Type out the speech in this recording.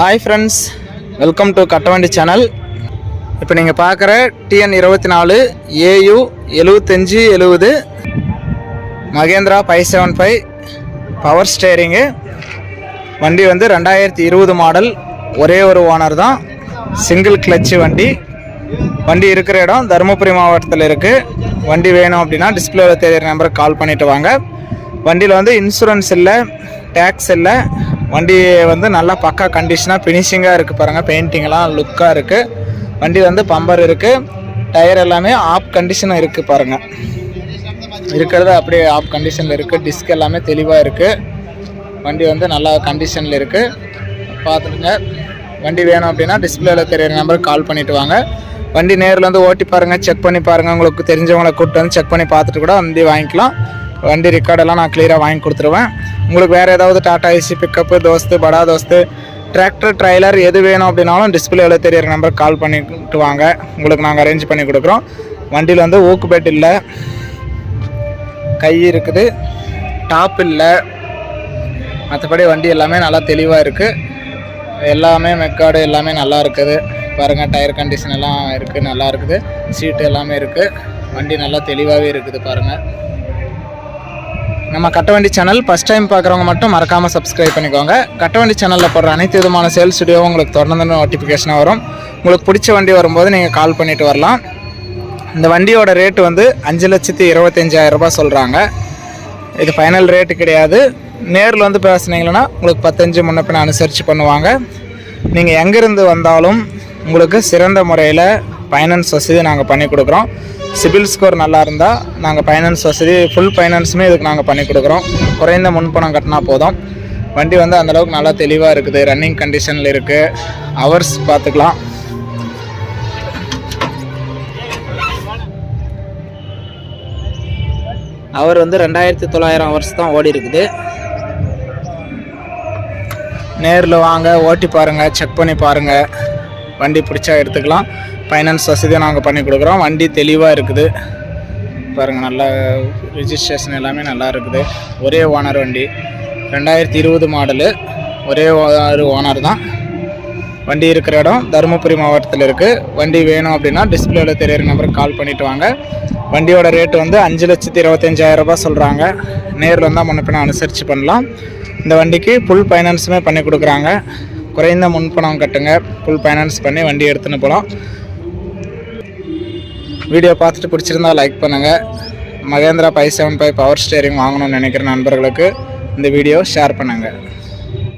Hi friends welcome to Kattavandi channel இப்போ நீங்கள் பார்க்குற டிஎன் இருபத்தி நாலு ஏயு எழுவத்தஞ்சு எழுவது Mahindra five seven five power steering வண்டி வந்து ரெண்டாயிரத்தி இருபது மாடல் ஒரே ஒரு ஓனர் தான். சிங்கிள் கிளச்சு வண்டி. வண்டி இருக்கிற இடம் தருமபுரி மாவட்டத்தில் இருக்குது வண்டி வேணும் அப்படின்னா டிஸ்பிளேவில் தெரியிற நம்பருக்கு கால் பண்ணிவிட்டு வாங்க. வண்டியில் வந்து இன்சூரன்ஸ் இல்லை டேக்ஸ் இல்லை. வண்டி வந்து நல்லா பக்கா கண்டிஷனாக ஃபினிஷிங்காக இருக்குது பாருங்கள் பெயிண்டிங்லாம் லுக்காக இருக்குது வண்டி வந்து பம்பர் இருக்குது டயர் எல்லாமே ஆப் கண்டிஷனாக இருக்குது பாருங்கள் இருக்கிறது அப்படியே ஆப் கண்டிஷனில் இருக்குது டிஸ்க் எல்லாமே தெளிவாக இருக்குது வண்டி வந்து நல்லா கண்டிஷனில் இருக்குது பார்த்துடுங்க. வண்டி வேணும் அப்படின்னா டிஸ்பிளேல தெரியிற நம்பருக்கு கால் பண்ணிட்டு வாங்க. வண்டி நேரில் வந்து ஓட்டி பாருங்கள் செக் பண்ணி பாருங்கள் உங்களுக்கு தெரிஞ்சவங்களை கூப்பிட்டு வந்து செக் பண்ணி பார்த்துட்டு கூட வண்டி வாங்கிக்கலாம். வண்டி ரெக்கார்டெல்லாம் நான் கிளியராக வாங்கி கொடுத்துருவேன். உங்களுக்கு வேறு ஏதாவது டாட்டா ஏசி பிக்கப்பு தோஸ்து படா தோஸ்து டிராக்டர் ட்ரைலர் எது வேணும் அப்படின்னாலும் எவ்வளோ தெரியிற நம்பருக்கு கால் பண்ணிட்டு வாங்க. உங்களுக்கு நாங்கள் அரேஞ்ச் பண்ணி கொடுக்குறோம். வண்டியில் வந்து ஊக்கு பெட் இல்லை. கை இருக்குது. டாப் இல்லை. மற்றபடி வண்டி எல்லாமே நல்லா தெளிவாக இருக்குது எல்லாமே மெக்காடு எல்லாமே நல்லா இருக்குது. பாருங்கள் டயர் கண்டிஷன் எல்லாம் இருக்குது நல்லா இருக்குது. சீட்டு எல்லாமே இருக்குது வண்டி நல்லா தெளிவாகவே இருக்குது பாருங்கள் நம்ம கட்டவண்டி சேனல் ஃபஸ்ட் டைம் பார்க்குறவங்க மட்டும் மறக்காமல் சப்ஸ்கிரைப் பண்ணிக்கோங்க. கட்டவண்டி சேனலில் போடுற அனைத்து விதமான சேல்ஸ் வீடியோவும் உங்களுக்கு தொடர்ந்து நோட்டிஃபிகேஷனாக வரும். உங்களுக்கு பிடிச்ச வண்டி வரும்போது நீங்கள் கால் பண்ணிட்டு வரலாம். இந்த வண்டியோட ரேட்டு வந்து அஞ்சு லட்சத்தி இருபத்தஞ்சாயிரம் ரூபாய் சொல்கிறாங்க இது ஃபைனல் ரேட்டு கிடையாது. நேரில் வந்து பேசுனீங்கன்னா உங்களுக்கு பத்தஞ்சு முன்ன பின்ன அனுசரித்து பண்ணுவாங்க. நீங்கள் எங்கேருந்து வந்தாலும் உங்களுக்கு சிறந்த முறையில் ஃபைனான்ஸ் வசதி நாங்கள் பண்ணி கொடுக்குறோம். சிபில் ஸ்கோர் நல்லா இருந்தால் நாங்கள் ஃபைனான்ஸ் வசதி ஃபுல் ஃபைனான்ஸுமே இதுக்கு நாங்கள் பண்ணி கொடுக்குறோம். குறைந்த முன்பணம் கட்டினா போதும். வண்டி வந்து அந்தளவுக்கு நல்லா தெளிவாக இருக்குது. ரன்னிங் கண்டிஷனில் இருக்குது ஹவர்ஸ் பார்த்துக்கலாம் அவர் வந்து ரெண்டாயிரத்தி தொள்ளாயிரம் ஹவர்ஸ் தான் ஓடி இருக்குது. நேரில் வாங்க ஓட்டி பாருங்கள் செக் பண்ணி பாருங்கள் வண்டி பிடிச்சா எடுத்துக்கலாம். ஃபைனான்ஸ் வசதியாக நாங்கள் பண்ணி கொடுக்குறோம். வண்டி தெளிவாக இருக்குது. பாருங்கள் நல்லா ரிஜிஸ்ட்ரேஷன் எல்லாமே நல்லா இருக்குது. ஒரே ஓனர் வண்டி. ரெண்டாயிரத்தி இருபது மாடலு ஒரே ஒரு ஓனர் தான். வண்டி இருக்கிற இடம் தருமபுரி மாவட்டத்தில் இருக்குது வண்டி வேணும் அப்படின்னா டிஸ்பிளேவில் தெரியிற நம்பருக்கு கால் பண்ணிட்டு வாங்க. வண்டியோட ரேட்டு வந்து அஞ்சு லட்சத்தி இருபத்தஞ்சாயிரம் ரூபாய் சொல்கிறாங்க நேரில் வந்தால் முன்னப்பின அனுசரித்து பண்ணலாம். இந்த வண்டிக்கு ஃபுல் ஃபைனான்ஸுமே பண்ணி கொடுக்குறாங்க. குறைந்த முன்பணம் கட்டுங்க. ஃபுல் ஃபைனான்ஸ் பண்ணி வண்டி எடுத்துன்னு போகலாம் வீடியோ பார்த்துட்டு பிடிச்சிருந்தா லைக் பண்ணுங்கள் Mahindra five seven five power steering வாங்கணும்னு நினைக்கிற நண்பர்களுக்கு இந்த வீடியோ ஷேர் பண்ணுங்கள்